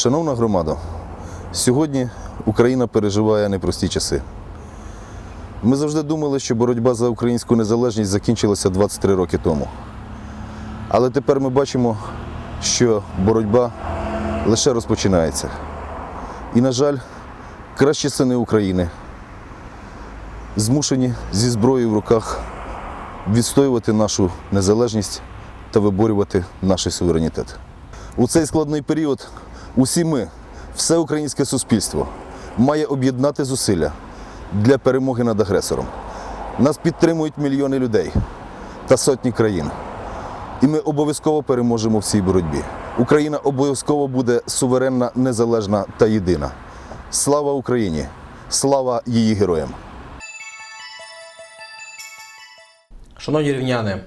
Шановна громада, сьогодні Україна переживає непрості часи. Ми завжди думали, що боротьба за українську незалежність закінчилася 23 роки тому. Але тепер ми бачимо, що боротьба лише розпочинається. І, на жаль, кращі сини України змушені зі зброєю в руках відстоювати нашу незалежність та виборювати наш суверенітет. У цей складний період усі ми, все українське суспільство, має об'єднати зусилля для перемоги над агресором. Нас підтримують мільйони людей та сотні країн. І ми обов'язково переможемо в цій боротьбі. Україна обов'язково буде суверенна, незалежна та єдина. Слава Україні! Слава її героям! Шановні рівняни,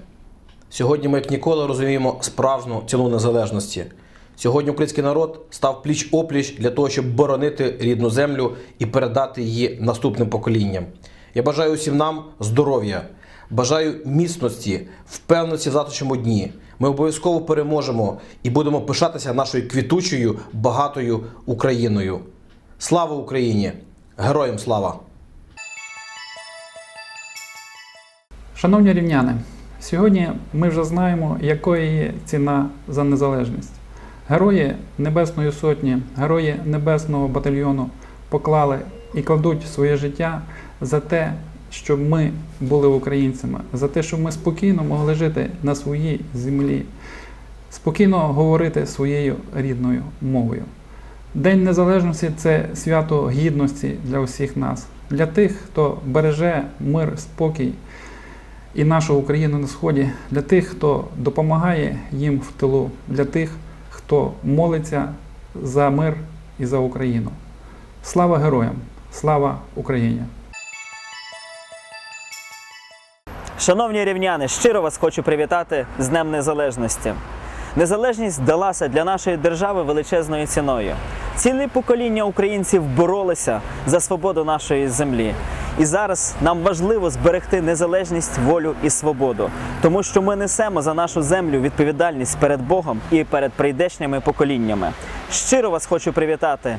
сьогодні ми як ніколи розуміємо справжню ціну незалежності. Сьогодні український народ став пліч опліч для того, щоб боронити рідну землю і передати її наступним поколінням. Я бажаю усім нам здоров'я, бажаю міцності, впевненості в завтрашньому дні. Ми обов'язково переможемо і будемо пишатися нашою квітучою, багатою Україною. Слава Україні! Героям слава! Шановні рівняни, сьогодні ми вже знаємо, якою є ціна за незалежність. Герої Небесної Сотні, герої Небесного батальйону поклали і кладуть своє життя за те, щоб ми були українцями, за те, щоб ми спокійно могли жити на своїй землі, спокійно говорити своєю рідною мовою. День Незалежності це свято гідності для усіх нас, для тих, хто береже мир, спокій і нашу Україну на сході, для тих, хто допомагає їм в тилу, для тих, хто молиться за мир і за Україну. Слава героям! Слава Україні! Шановні рівняни, щиро вас хочу привітати з Днем Незалежності. Незалежність далася для нашої держави величезною ціною. Цілі покоління українців боролися за свободу нашої землі. І зараз нам важливо зберегти незалежність, волю і свободу, тому що ми несемо за нашу землю відповідальність перед Богом і перед прийдешніми поколіннями. Щиро вас хочу привітати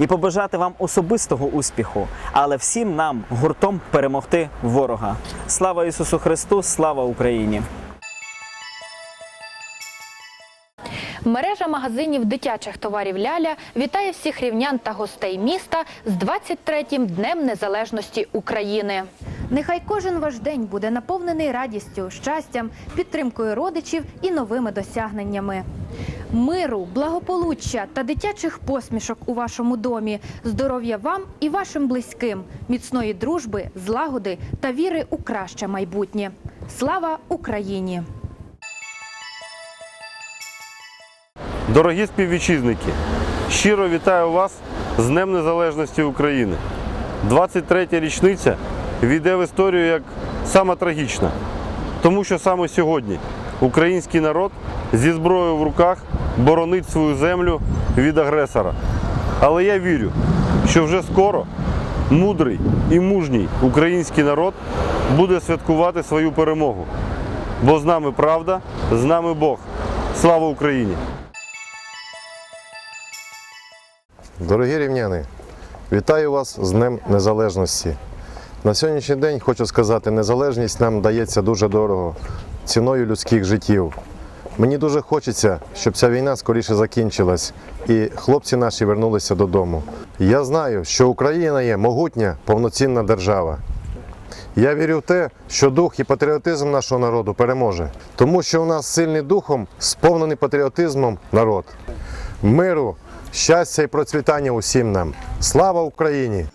і побажати вам особистого успіху, але всім нам гуртом перемогти ворога. Слава Ісусу Христу! Слава Україні! Мережа магазинів дитячих товарів Ляля вітає всіх рівнян та гостей міста з 23-м Днем Незалежності України. Нехай кожен ваш день буде наповнений радістю, щастям, підтримкою родичів і новими досягненнями. Миру, благополуччя та дитячих посмішок у вашому домі, здоров'я вам і вашим близьким, міцної дружби, злагоди та віри у краще майбутнє. Слава Україні! Дорогі співвітчизники, щиро вітаю вас з Днем Незалежності України. 23-я річниця війде в історію як сама трагічна, тому що саме сьогодні український народ зі зброєю в руках боронить свою землю від агресора. Але я вірю, що вже скоро мудрий і мужній український народ буде святкувати свою перемогу. Бо з нами правда, з нами Бог. Слава Україні! Дорогі рівняни, вітаю вас з Днем Незалежності. На сьогоднішній день хочу сказати, незалежність нам дається дуже дорого, ціною людських життів. Мені дуже хочеться, щоб ця війна скоріше закінчилась і хлопці наші вернулися додому. Я знаю, що Україна є могутня, повноцінна держава. Я вірю в те, що дух і патріотизм нашого народу переможе, тому що у нас сильний духом, сповнений патріотизмом народ. Миру, щастя і процвітання усім нам. Слава Україні!